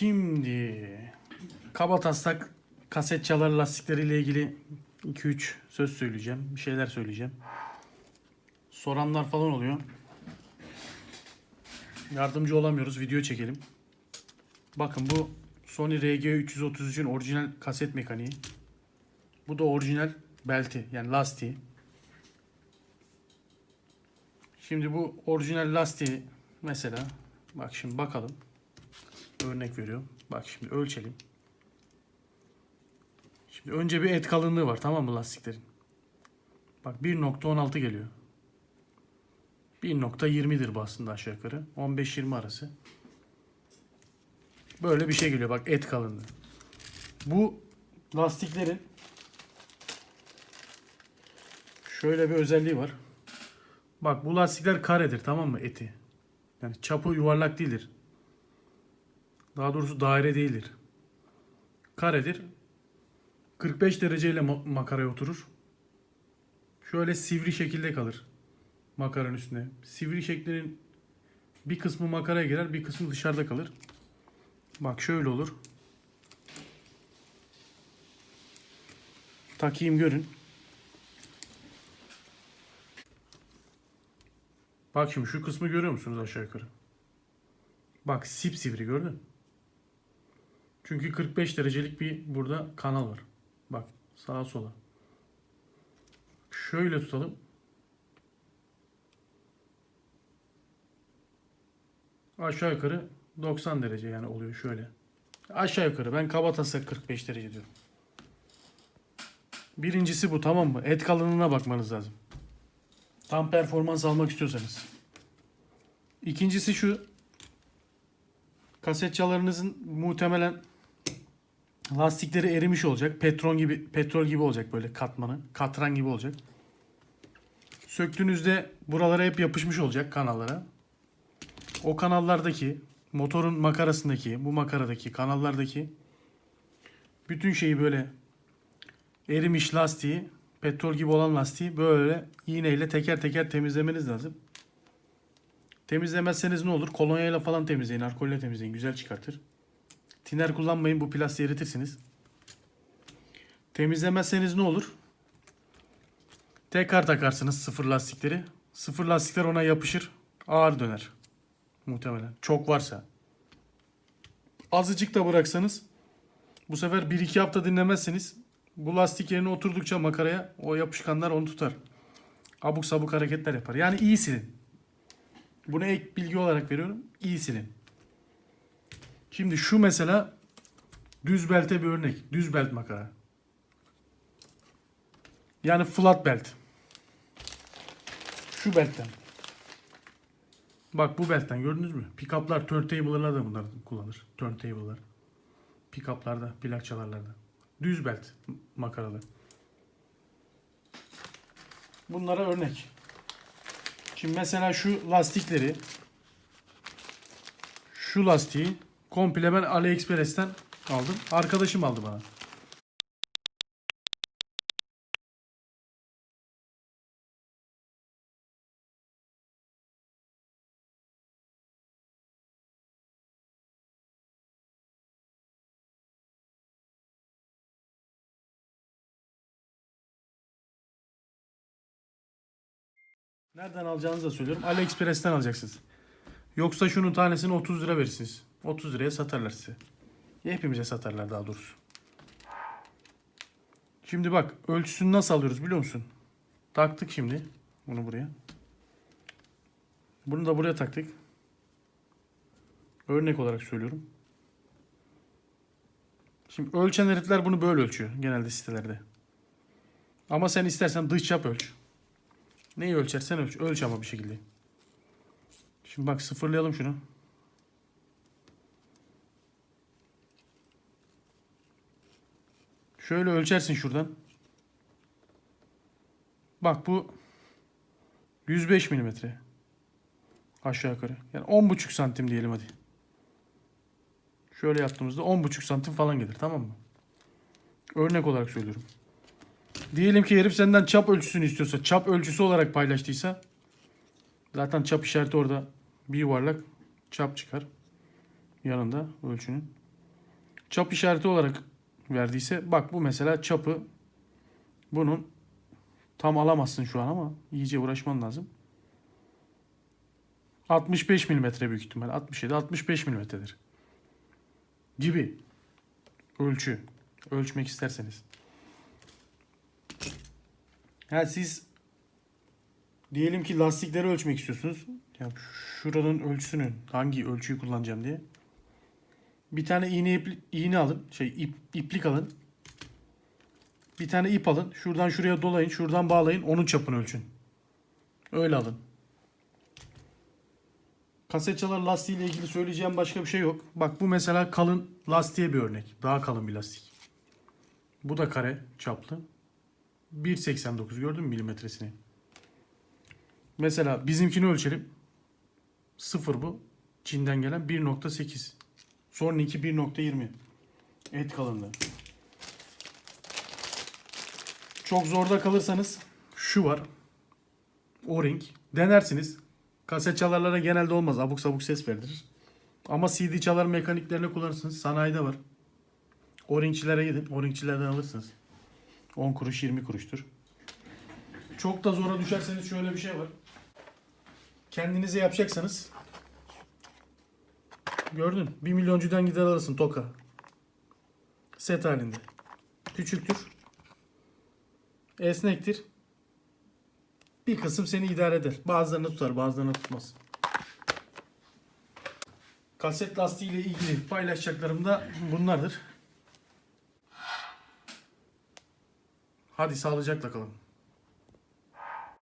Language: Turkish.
Şimdi kaba taslak kaset çalar lastikleriyle ilgili 2-3 söz söyleyeceğim. Bir şeyler söyleyeceğim. Soranlar falan oluyor. Yardımcı olamıyoruz. Video çekelim. Bakın bu Sony RG333'ün orijinal kaset mekaniği. Bu da orijinal belti yani lastiği. Şimdi bu orijinal lastiği mesela bak şimdi bakalım. Örnek veriyorum. Bak şimdi ölçelim. Şimdi önce bir et kalınlığı var tamam mı lastiklerin? Bak 1.16 geliyor. 1.20'dir bu aslında aşağı yukarı. 15-20 arası. Böyle bir şey geliyor bak et kalınlığı. Bu lastiklerin şöyle bir özelliği var. Bak bu lastikler karedir tamam mı eti? Yani çapı yuvarlak değildir. Daha doğrusu daire değildir. Karedir. 45 dereceyle ma- makaraya oturur. Şöyle sivri şekilde kalır makaranın üstüne. Sivri şeklinin bir kısmı makaraya girer, bir kısmı dışarıda kalır. Bak şöyle olur. Takayım görün. Bak şimdi şu kısmı görüyor musunuz aşağı yukarı? Bak sipsivri gördün. mü? Çünkü 45 derecelik bir burada kanal var. Bak sağa sola. Şöyle tutalım. Aşağı yukarı 90 derece yani oluyor şöyle. Aşağı yukarı ben kaba taslak 45 derece diyorum. Birincisi bu tamam mı? Et kalınlığına bakmanız lazım. Tam performans almak istiyorsanız. İkincisi şu. Kaset çalarınızın muhtemelen lastikleri erimiş olacak. Petrol gibi petrol gibi olacak böyle katmanı. Katran gibi olacak. Söktüğünüzde buralara hep yapışmış olacak kanallara. O kanallardaki motorun makarasındaki bu makaradaki kanallardaki bütün şeyi böyle erimiş lastiği petrol gibi olan lastiği böyle iğneyle teker teker temizlemeniz lazım. Temizlemezseniz ne olur? Kolonyayla falan temizleyin, alkolle temizleyin. Güzel çıkartır. Tiner kullanmayın bu plastiği eritirsiniz. Temizlemezseniz ne olur? Tekrar takarsınız sıfır lastikleri. Sıfır lastikler ona yapışır. Ağır döner. Muhtemelen. Çok varsa. Azıcık da bıraksanız bu sefer 1-2 hafta dinlemezseniz bu lastik yerine oturdukça makaraya o yapışkanlar onu tutar. Abuk sabuk hareketler yapar. Yani iyi silin. Bunu ek bilgi olarak veriyorum. İyi silin. Şimdi şu mesela düz belte bir örnek. Düz belt makara. Yani flat belt. Şu beltten. Bak bu beltten gördünüz mü? Pickup'lar turntable'lar da bunlar kullanır. Turntable'lar. Pickup'larda, plak çalarlarda. Düz belt makaralı. Bunlara örnek. Şimdi mesela şu lastikleri şu lastiği komple ben AliExpress'ten aldım. Arkadaşım aldı bana. Nereden alacağınızı da söylüyorum. AliExpress'ten alacaksınız. Yoksa şunun tanesini 30 lira verirsiniz. 30 liraya satarlar size. Ya hepimize satarlar daha doğrusu. Şimdi bak ölçüsünü nasıl alıyoruz biliyor musun? Taktık şimdi bunu buraya. Bunu da buraya taktık. Örnek olarak söylüyorum. Şimdi ölçen herifler bunu böyle ölçüyor genelde sitelerde. Ama sen istersen dış çap ölç. Neyi ölçersen ölç. Ölç ama bir şekilde. Şimdi bak sıfırlayalım şunu. Şöyle ölçersin şuradan. Bak bu 105 milimetre. Aşağı yukarı. Yani 10,5 santim diyelim hadi. Şöyle yaptığımızda 10,5 santim falan gelir tamam mı? Örnek olarak söylüyorum. Diyelim ki herif senden çap ölçüsünü istiyorsa, çap ölçüsü olarak paylaştıysa zaten çap işareti orada bir yuvarlak çap çıkar. Yanında ölçünün. çap işareti olarak verdiyse bak bu mesela çapı bunun tam alamazsın şu an ama iyice uğraşman lazım. 65 milimetre büyük ihtimal. 67 65 milimetredir. Gibi. Ölçü. Ölçmek isterseniz. Ha siz diyelim ki lastikleri ölçmek istiyorsunuz. Ya şuranın ölçüsünü hangi ölçüyü kullanacağım diye. Bir tane iğne ipli- iğne alın. Şey ip, iplik alın. Bir tane ip alın. Şuradan şuraya dolayın. Şuradan bağlayın. Onun çapını ölçün. Öyle alın. Kaset çalar lastiği ile ilgili söyleyeceğim başka bir şey yok. Bak bu mesela kalın lastiğe bir örnek. Daha kalın bir lastik. Bu da kare çaplı. 1.89 gördün mü milimetresini? Mesela bizimkini ölçelim. Sıfır bu. Çin'den gelen 1.8. Sonraki 1.20. Et kalınlığı. Çok zorda kalırsanız şu var. O-ring. Denersiniz. Kaset çalarlara genelde olmaz. Abuk sabuk ses verdirir. Ama CD çalar mekaniklerini kullanırsınız. Sanayide var. O-ringçilere gidin. O-ringçilerden alırsınız. 10 kuruş 20 kuruştur. Çok da zora düşerseniz şöyle bir şey var. Kendinize yapacaksanız gördün 1 milyoncudan gider alırsın toka. Set halinde. Küçüktür. Esnektir. Bir kısım seni idare eder. Bazılarını tutar, bazılarını tutmaz. Kaset lastiği ile ilgili paylaşacaklarım da bunlardır. Hadi sağlıcakla kalın.